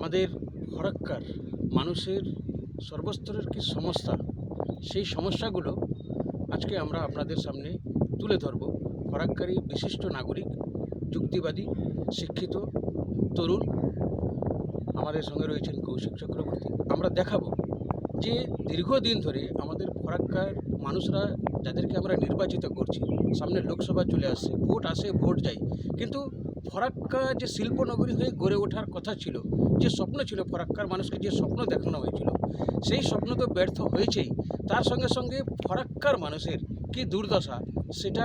আমাদের ফরাক্কার মানুষের সর্বস্তরের কি সমস্যা? সেই সমস্যাগুলো আজকে আমরা আপনাদের সামনে তুলে ধরব। ফরাক্কারি বিশিষ্ট নাগরিক, যুক্তিবাদী, শিক্ষিত, তরুণ আমাদের সঙ্গে রয়েছেন কৌশিক চক্রবর্তী। আমরা দেখাবো যে দীর্ঘদিন ধরে আমাদের ফরাক্কার মানুষরা যাদেরকে আমরা নির্বাচিত করছি, সামনে লোকসভা চলে আসছে, ভোট আসে, ভোট যায়। কিন্তু ফরাক্কা যে শিল্পনগরী হয়ে গড়ে ওঠার কথা ছিল, যে স্বপ্ন ছিল ফরাক্কার মানুষকে যে স্বপ্ন দেখানো হয়েছিল, সেই স্বপ্ন তো ব্যর্থ হয়েছেই। তার সঙ্গে সঙ্গে ফরাক্কার মানুষের কি দুর্দশা, সেটা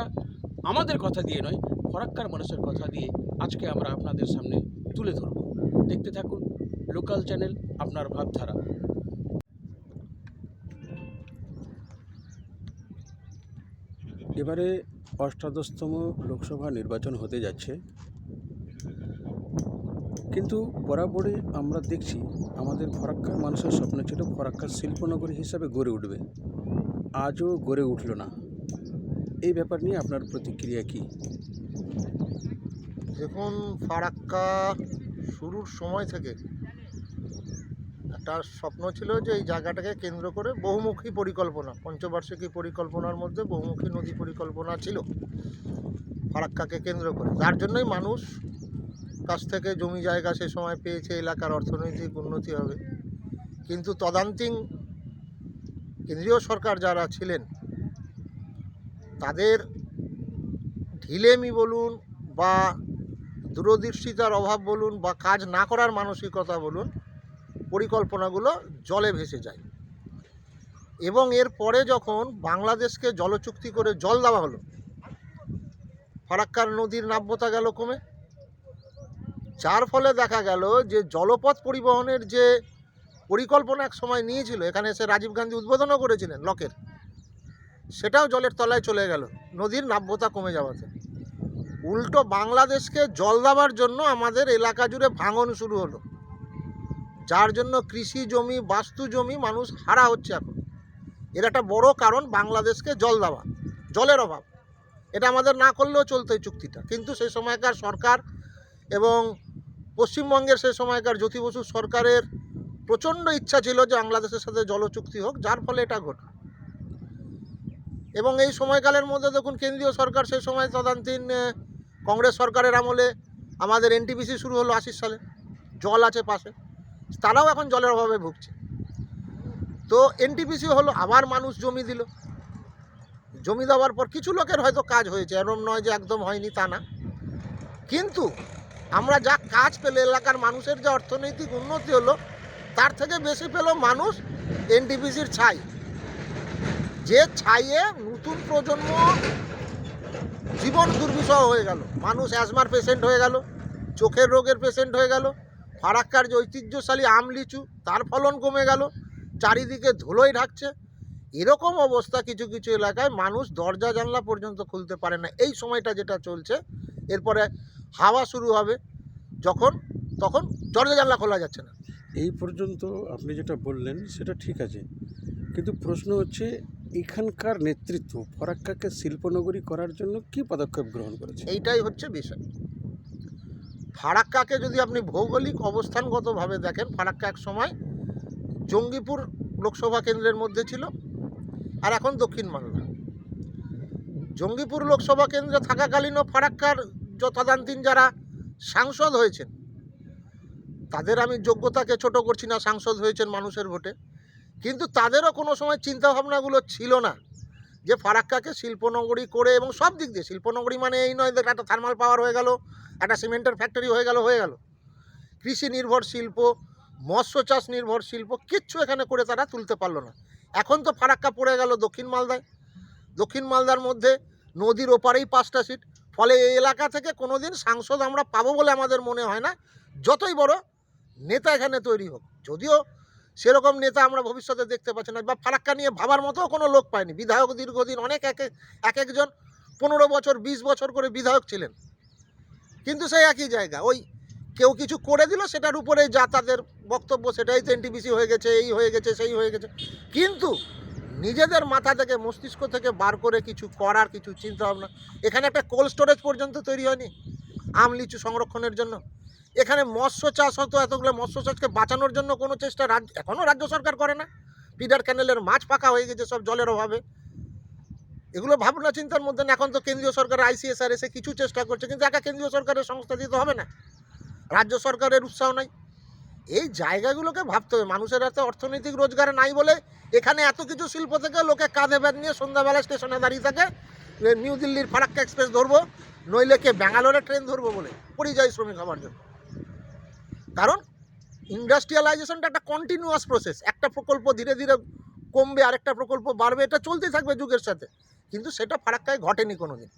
আমাদের কথা দিয়ে নয়, ফরাক্কার মানুষের কথা দিয়ে আজকে আমরা আপনাদের সামনে তুলে ধরব। দেখতে থাকুন লোকাল চ্যানেল আপনার ভাবধারা। এবারে অষ্টাদশতম লোকসভা নির্বাচন হতে যাচ্ছে। কিন্তু বরাবরই আমরা দেখছি আমাদের ফরাক্কার মানুষের স্বপ্ন ছিল ফরাক্কার শিল্পনগরী হিসাবে গড়ে উঠবে। আজও গড়ে উঠল না। এই ব্যাপার নিয়ে আপনার প্রতিক্রিয়া কী? দেখুন, ফারাক্কা শুরুর সময় থেকে একটা স্বপ্ন ছিল যে এই জায়গাটাকে কেন্দ্র করে বহুমুখী পরিকল্পনা, পঞ্চবার্ষিকী পরিকল্পনার মধ্যে বহুমুখী নদী পরিকল্পনা ছিল ফারাক্কাকে কেন্দ্র করে। যার জন্যই মানুষ কাছ থেকে জমি জায়গা সে সময় পেয়েছে, এলাকার অর্থনৈতিক উন্নতি হবে। কিন্তু তদান্তিং কেন্দ্রীয় সরকার যারা ছিলেন, তাদের ঢিলেমি বলুন বা দূরদৃষ্টিতার অভাব বলুন বা কাজ না করার মানসিকতা বলুন, পরিকল্পনাগুলো জলে ভেসে যায়। এবং এর পরে যখন বাংলাদেশকে জলচুক্তি করে জল দেওয়া হলো, ফারাক্কার নদীর নাব্যতা গেল কমে যার ফলে দেখা গেল যে জলপথ পরিবহনের যে পরিকল্পনা এক সময় নিয়েছিল, এখানে এসে রাজীব গান্ধী উদ্বোধনও করেছিলেন লকের, সেটাও জলের তলায় চলে গেল, নদীর নাব্যতা কমে যাওয়াতে। উল্টো বাংলাদেশকে জল দেওয়ার জন্য আমাদের এলাকা জুড়ে ভাঙন শুরু হলো, যার জন্য কৃষি জমি, বাস্তু জমি মানুষ হারা হচ্ছে এখন। এর একটা বড় কারণ বাংলাদেশকে জল দেওয়া, জলের অভাব। এটা আমাদের না করলেও চলতো এই চুক্তিটা, কিন্তু সেই সময়কার সরকার এবং পশ্চিমবঙ্গের সেই সময়কার জ্যোতি বসু সরকারের প্রচণ্ড ইচ্ছা ছিল যে বাংলাদেশের সাথে জলচুক্তি হোক, যার ফলে এটা ঘটল। এবং এই সময়কালের মধ্যে দেখুন, কেন্দ্রীয় সরকার সেই সময় তদান্তীন কংগ্রেস সরকারের আমলে আমাদের এনটিপিসি শুরু হলো আশির সালে। জল আছে পাশে। তারাও এখন জলের অভাবে ভুগছে। তো এনটিপিসি হলো, আবার মানুষ জমি দিল। জমি দেওয়ার পর কিছু লোকের হয়তো কাজ হয়েছে, এরম নয় যে একদম হয়নি তা না। কিন্তু আমরা যা কাজ পেলে এলাকার মানুষের যে অর্থনৈতিক উন্নতি হলো, তার থেকে বেশি পেল মানুষ এনটিপিসির ছাই। যে ছাইয়ে নতুন প্রজন্ম জীবন দুর্বিষহ হয়ে গেল। মানুষ অ্যাজমার পেশেন্ট হয়ে গেল, চোখের রোগের পেশেন্ট হয়ে গেল, ফারাক্কার যে ঐতিহ্যশালী আম লিচু, তার ফলন কমে গেল, চারিদিকে ধুলোই ঢাকছে। এরকম অবস্থা কিছু কিছু এলাকায় মানুষ দরজা জানলা পর্যন্ত খুলতে পারে না। এই সময়টা যেটা চলছে, এরপরে হাওয়া শুরু হবে যখন তখন দরজা জানলা খোলা যাচ্ছে না। এই পর্যন্ত আপনি যেটা বললেন সেটা ঠিক আছে। কিন্তু প্রশ্ন হচ্ছে এখানকার নেতৃত্ব ফরাক্কাকে শিল্পনগরী করার জন্য কি পদক্ষেপ গ্রহণ করেছে? এইটাই হচ্ছে বিষয়। ফারাক্কাকে যদি আপনি ভৌগোলিক অবস্থানগতভাবে দেখেন ফারাক্কা এক সময় জঙ্গিপুর লোকসভা কেন্দ্রের মধ্যে ছিল আর এখন দক্ষিণ বাংলা জঙ্গিপুর লোকসভা কেন্দ্রে থাকাকালীনও ফারাক্কার যথাদান্তিন যারা সাংসদ হয়েছেন, তাদের আমি যোগ্যতাকে ছোট করছি না, সাংসদ হয়েছেন মানুষের ভোটে। কিন্তু তাদেরও কোনো সময় চিন্তাভাবনাগুলো ছিল না যে ফারাক্কাকে শিল্পনগরী করে এবং সব দিক দিয়ে, শিল্পনগরী মানে এই নয় একটা থার্মাল পাওয়ার হয়ে গেল, একটা সিমেন্টের ফ্যাক্টরি হয়ে গেল হয়ে গেল। কৃষি নির্ভর শিল্প, মৎস্য চাষ নির্ভর শিল্প, কিচ্ছু এখানে করে তারা তুলতে পারল না। এখন তো ফারাক্কা পড়ে গেল দক্ষিণ মালদায়। দক্ষিণ মালদার মধ্যে নদীর ওপারেই পাঁচটা সিট ফলে এই এলাকা থেকে কোনো দিন সাংসদ আমরা পাবো বলে আমাদের মনে হয় না। যতই বড় নেতা এখানে তৈরি হোক, যদিও সেরকম নেতা আমরা ভবিষ্যতে দেখতে পাচ্ছি না বা ফারাক্কা নিয়ে ভাবার মতো কোনো লোক পায়নি বিধায়ক দীর্ঘদিন অনেক এক এক- এক একজন পনেরো বছর, বিশ বছর করে বিধায়ক ছিলেন। কিন্তু সেই একই জায়গা, ওই কেউ কিছু করে দিল, সেটার উপরে যা তাদের বক্তব্য, সেটাই তো হয়ে গেছে, এই হয়ে গেছে, সেই হয়ে গেছে। কিন্তু নিজেদের মাথা থেকে, মস্তিষ্ক থেকে বার করে কিছু করার কিছু চিন্তা ভাবনা এখানে একটা কোল্ড স্টোরেজ পর্যন্ত তৈরি হয়নি আম, লিচু সংরক্ষণের জন্য। এখানে মৎস্য চাষ হতো, এতগুলো মৎস্য চাষকে বাঁচানোর জন্য কোনো চেষ্টা রাজ্য এখনও রাজ্য সরকার করে না। ফিডার ক্যানেলের মাছ পাকা হয়ে গেছে সব জলের অভাবে। এগুলো ভাবনা চিন্তার মধ্যে না এখন তো কেন্দ্রীয় সরকার আইসিএসআর এসে কিছু চেষ্টা করছে, কিন্তু একা কেন্দ্রীয় সরকারের সংস্থা দিতে হবে না। রাজ্য সরকারের উৎসাহ নাই। এই জায়গাগুলোকে ভাবতে হবে। মানুষের এত অর্থনৈতিক রোজগার নাই বলে এখানে এত কিছু শিল্প থেকে লোকে কাঁধে ব্যাগ নিয়ে সন্ধ্যাবেলা স্টেশনে দাঁড়িয়ে থাকে। নিউ দিল্লির ফারাক্কা এক্সপ্রেস ধরবো, নইলে কে ব্যাঙ্গালোরে ট্রেন ধরবো বলে পরিযায়ী শ্রমিক হওয়ার জন্য। কারণ ইন্ডাস্ট্রিয়ালাইজেশনটা একটা কন্টিনিউয়াস প্রসেস একটা প্রকল্প ধীরে ধীরে কমবে, আরেকটা প্রকল্প বাড়বে, এটা চলতেই থাকবে যুগের সাথে। কিন্তু সেটা ফারাক্কায় ঘটেনি কোনো দিন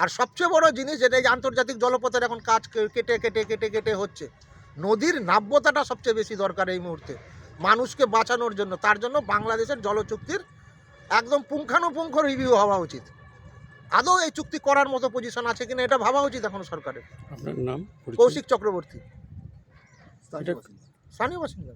আর সবচেয়ে বড় জিনিস যেটা এই আন্তর্জাতিক জলপথের এখন কাজ কেটে কেটে কেটে কেটে হচ্ছে নদীর নাব্যতাটা সবচেয়ে বেশি দরকার এই মুহূর্তে। মানুষকে বাঁচানোর জন্য তার জন্য বাংলাদেশের জলচুক্তির একদম পুঙ্খানুপুঙ্খ রিভিউ হওয়া উচিত। আদৌ এই চুক্তি করার মতো পজিশন আছে কিনা এটা ভাবা উচিত এখন সরকারের। আপনার নাম কৌশিক চক্রবর্তী। স্থানীয় বাসিন্দা।